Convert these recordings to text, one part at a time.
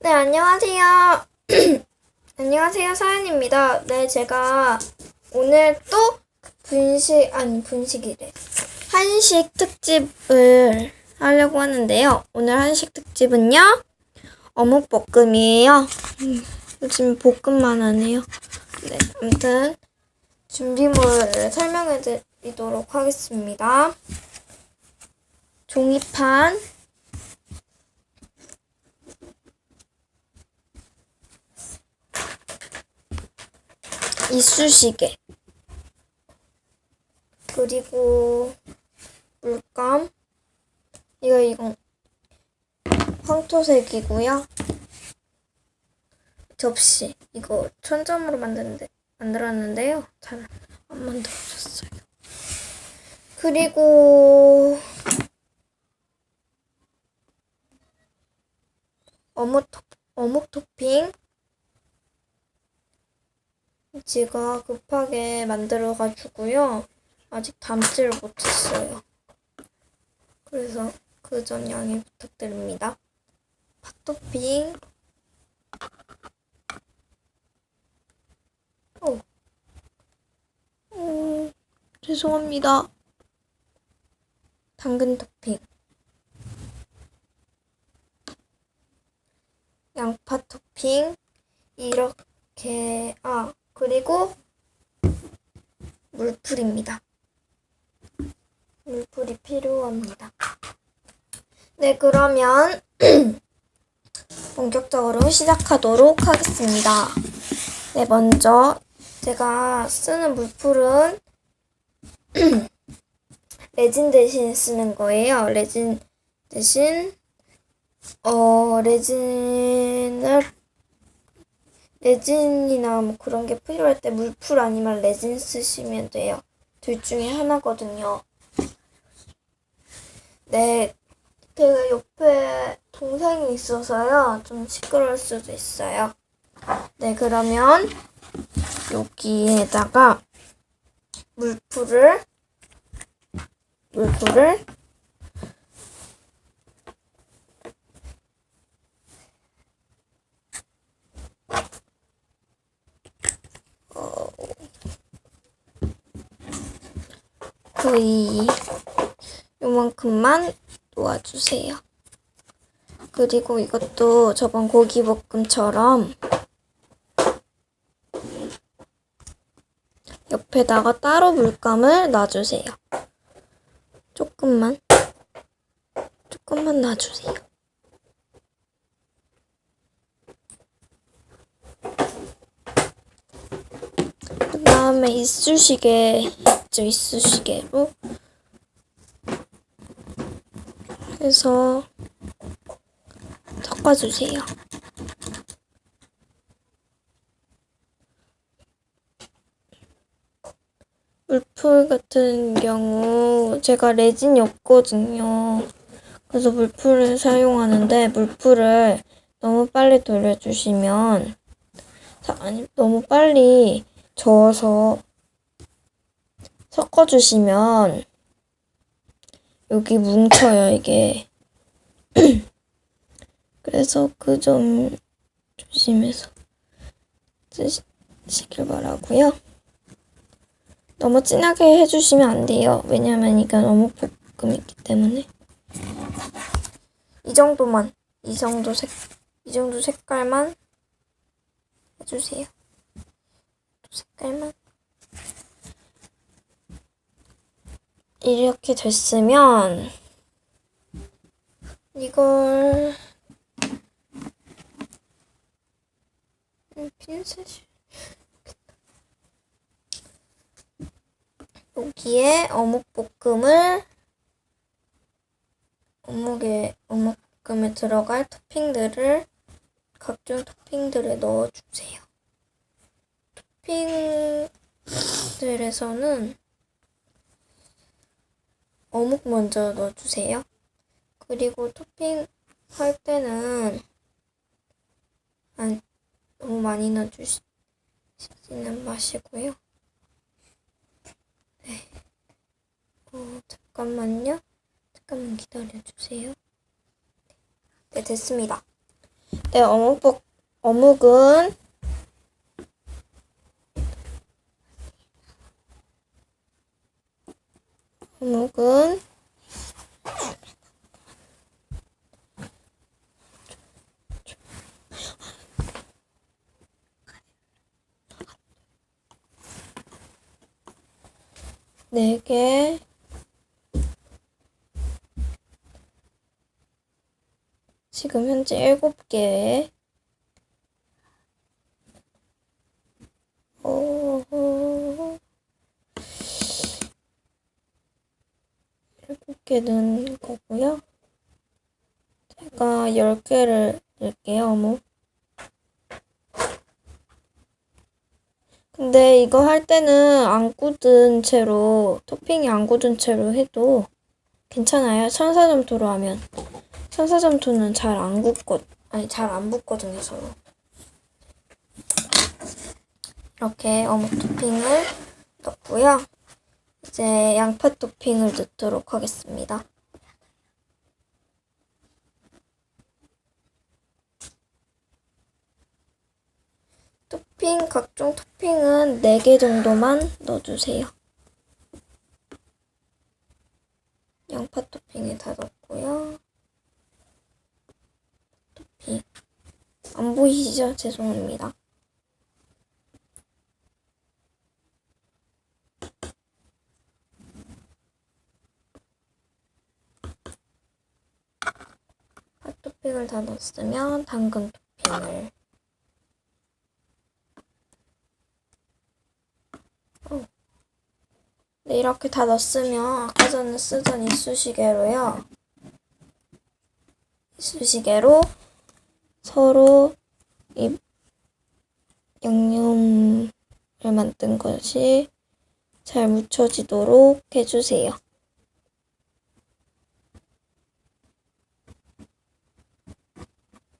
네, 안녕하세요. 안녕하세요, 사연입니다. 네, 제가 오늘 또 분식, 아니, 분식이래. 한식 특집을 하려고 하는데요. 오늘 한식 특집은요, 어묵볶음이에요. 음, 요즘 볶음만 하네요. 네, 아무튼, 준비물을 설명해 드리도록 하겠습니다. 종이판, 이쑤시개. 그리고 물감. 이거 이거 황토색이고요. 접시. 이거 천점으로 만드는데 만들었는데요. 잘 안 만들어졌어요. 그리고 어묵 토, 어묵 토핑 제가 급하게 만들어가지고요. 아직 담지를 못했어요. 그래서 그 점 양해 부탁드립니다. 팥토핑. 어. 음, 죄송합니다. 당근 토핑. 양파 토핑. 이렇게, 아, 그리고 물풀입니다. 물풀이 필요합니다. 네, 그러면 본격적으로 시작하도록 하겠습니다. 네, 먼저 제가 쓰는 물풀은 레진 대신 쓰는 거예요. 레진 대신 어 레진을 레진이나 뭐 그런 게 필요할 때 물풀 아니면 레진 쓰시면 돼요. 둘 중에 하나거든요. 네, 제가 옆에 동생이 있어서요. 좀 시끄러울 수도 있어요. 네, 그러면 여기에다가 물풀을 물풀을 거의 요만큼만 놓아주세요. 그리고 이것도 저번 고기볶음처럼 옆에다가 따로 물감을 놔주세요. 조금만, 조금만 놔주세요. 그 다음에 이쑤시개 있죠, 이쑤시개로 해서 섞어주세요. 물풀 같은 경우 제가 레진이 없거든요. 그래서 물풀을 사용하는데 물풀을 너무 빨리 돌려주시면 자, 아니 너무 빨리 저어서 섞어주시면 여기 뭉쳐요 이게. 그래서 그 점 조심해서 쓰시길 바라고요. 너무 진하게 해주시면 안 돼요. 왜냐면 이건 어묵볶음이기 때문에. 이 정도만 이 정도 색 이 정도 색깔만 해주세요. 색깔만 이렇게 됐으면 이걸 음, 핀셋이 여기에 어묵볶음을 어묵에 어묵볶음에 들어갈 토핑들을 각종 토핑들을 넣어주세요. 토핑들에서는 어묵 먼저 넣어주세요. 그리고 토핑 할 때는 안, 너무 많이 넣어주시지는 마시고요. 네. 어, 잠깐만요. 잠깐만 기다려주세요. 네, 됐습니다. 네, 어묵, 어묵은 어묵은 네 개, 지금 현재 일곱 개. 어, 개 넣은 거고요. 제가 열 개를 넣을게요, 어묵. 근데 이거 할 때는 안 굳은 채로, 토핑이 안 굳은 채로 해도 괜찮아요. 천사점토로 하면. 천사점토는 잘 안 굳거, 아니, 잘 안 붙거든요, 서로. 이렇게 어묵 토핑을 넣고요. 이제 양파 토핑을 넣도록 하겠습니다. 토핑, 각종 토핑은 4개 정도만 넣어주세요. 양파 토핑에 다 넣고요. 토핑. 안 보이시죠? 죄송합니다. 팥 토핑을 다 넣었으면 당근 토핑을 네, 이렇게 다 넣었으면 아까 전에 쓰던 이쑤시개로요. 이쑤시개로 서로 이 양념을 만든 것이 잘 묻혀지도록 해주세요.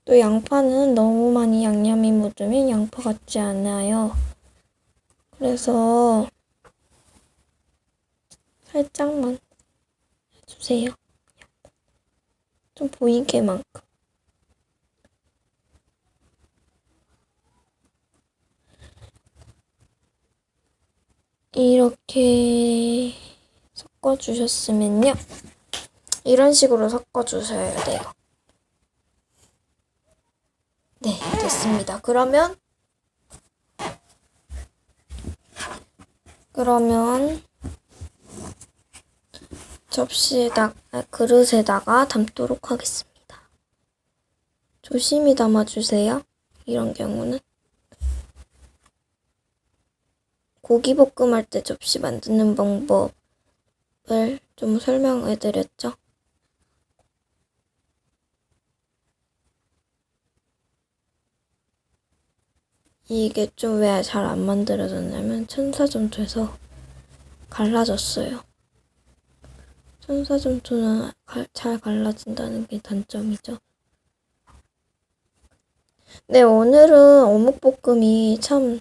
또 양파는 너무 많이 양념이 묻으면 양파 같지 않아요. 그래서 살짝만 해주세요. 좀 보이게만큼. 이렇게 섞어주셨으면요. 이런 식으로 섞어주셔야 돼요. 네, 됐습니다. 그러면 그러면 접시에다 아, 그릇에다가 담도록 하겠습니다. 조심히 담아주세요. 이런 경우는 고기 볶음할 때 접시 만드는 방법을 좀 설명해드렸죠. 이게 좀 왜 잘 안 만들어졌냐면 천사점토에서 갈라졌어요. 천사점토는 갈- 잘 갈라진다는 게 단점이죠. 네, 오늘은 어묵볶음이 참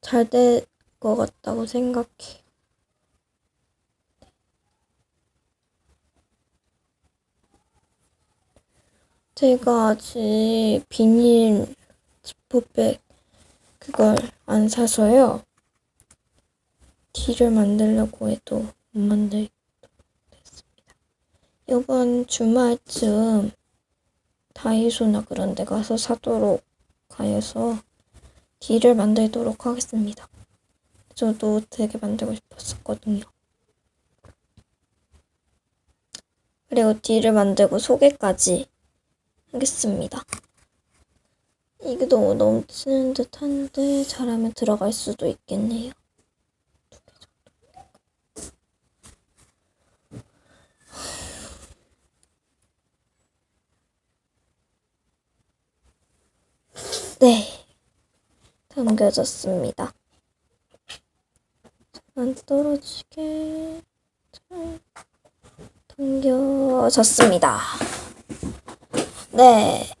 잘 될 것 같다고 생각해요. 제가 아직 비닐 지퍼백 그걸 안 사서요. 티를 만들려고 해도 못 만들게 됐습니다. 이번 주말쯤 다이소나 그런 데 가서 사도록 하여서 티를 만들도록 하겠습니다. 저도 되게 만들고 싶었었거든요. 그리고 뒤를 만들고 소개까지 하겠습니다. 이게 너무 넘치는 듯 한데 잘하면 들어갈 수도 있겠네요. 네, 담겨졌습니다. 안 떨어지게 잘 당겨졌습니다. 네.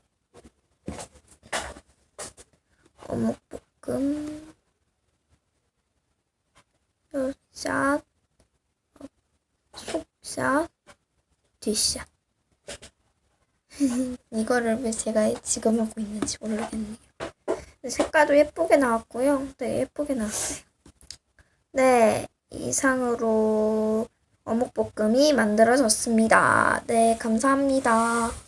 어묵볶음 샷 속샷 뒷샷 이거를 왜 제가 지금 하고 있는지 모르겠네요. 색깔도 예쁘게 나왔고요. 네, 예쁘게 나왔어요. 네, 이상으로 어묵볶음이 만들어졌습니다. 네, 감사합니다.